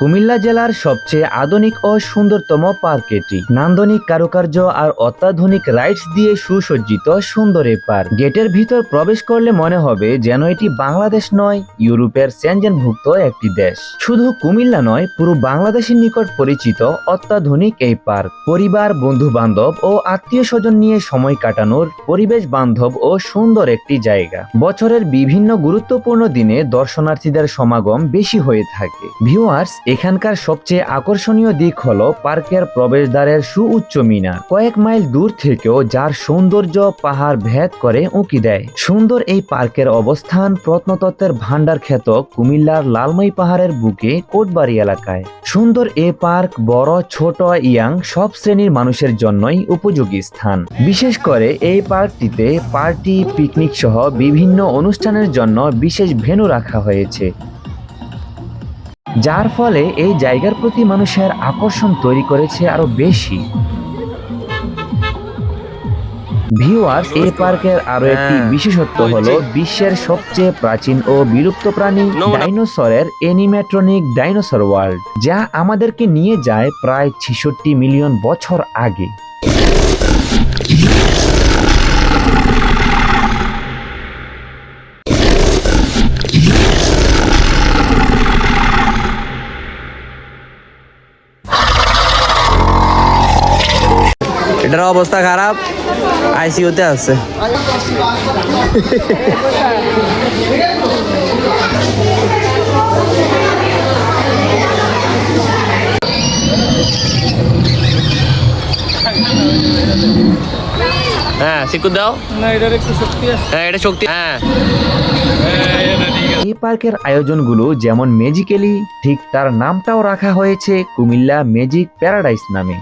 কুমিল্লা জেলার সবচেয়ে আধুনিক ও সুন্দরতম পার্ক এটি। নান্দনিক কারুকার্য আর অত্যাধুনিক রাইডস দিয়ে সুসজ্জিত সুন্দর এই পার্ক। গেটের ভিতর প্রবেশ করলে মনে হবে যেন এটি বাংলাদেশ নয়, ইউরোপের সেনজেনভুক্ত একটি দেশ। শুধু কুমিল্লা নয়, পুরো বাংলাদেশের নিকট পরিচিত অত্যাধুনিক এই পার্ক। পরিবার বন্ধু বান্ধব ও আত্মীয় স্বজন নিয়ে সময় কাটানোর পরিবেশ বান্ধব ও সুন্দর একটি জায়গা। বছরের বিভিন্ন গুরুত্বপূর্ণ দিনে দর্শনার্থীদের সমাগম বেশি হয়ে থাকে। ভিউয়ার্স এখানকার সবচেয়ে আকর্ষণীয় দিক হল পার্কের প্রবেশদ্বারের সুউচ্চ মিনার। কয়েক মাইল দূর থেকেও যার সৌন্দর্য পাহাড় ভেদ করে উঁকি দেয়। সুন্দর এই পার্কের অবস্থান প্রত্নতত্ত্বের ভান্ডার খ্যাত কুমিল্লার লালমাই পাহাড়ের বুকে কোটবাড়ি এলাকায়। সুন্দর এ পার্ক বড়, ছোট, ইয়াং সব শ্রেণির মানুষের জন্যই উপযোগী স্থান। বিশেষ করে এই পার্কটিতে পার্টি, পিকনিক সহ বিভিন্ন অনুষ্ঠানের জন্য বিশেষ ভেন্যু রাখা হয়েছে। যার ফলে এই জায়গার প্রতি মানুষের আকর্ষণ তৈরি করেছে আরও বেশি। ভিউয়ার্স এই পার্কের আরও একটি হ্যাঁ, বিশেষত্ব হলো বিশ্বের সবচেয়ে প্রাচীন ও বিলুপ্ত প্রাণী ডাইনোসরের এনিমেট্রনিক ডাইনোসর ওয়ার্ল্ড যা আমাদেরকে নিয়ে যায় প্রায় ছেষট্টি মিলিয়ন বছর আগে। এটার অবস্থা খারাপ আইসিইউতে আছে। হ্যাঁ সিকুর দাও। না এটার একটু শক্তি আছে। হ্যাঁ এটা শক্তি হ্যাঁ। এই পার্কের আয়োজনগুলো যেমন ম্যাজিক্যালি ঠিক তার নামটাও রাখা হয়েছে কুমিল্লা ম্যাজিক প্যারাডাইস নামে।